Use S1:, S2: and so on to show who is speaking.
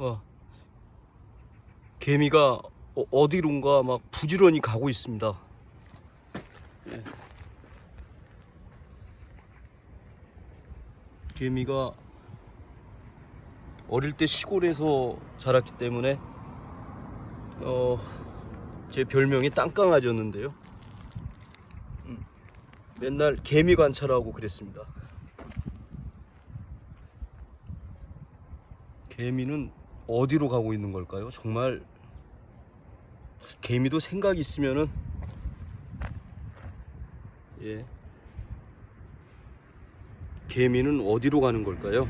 S1: 와. 개미가 어, 어디론가 막 부지런히 가고 있습니다. 예. 개미가 어릴 때 시골에서 자랐기 때문에 어, 제 별명이 땅강아지였는데요. 음, 맨날 개미 관찰하고 그랬습니다. 개미는 어디로 가고 있는 걸까요? 정말 개미도 생각이 있으면은 예 개미는 어디로 가는 걸까요?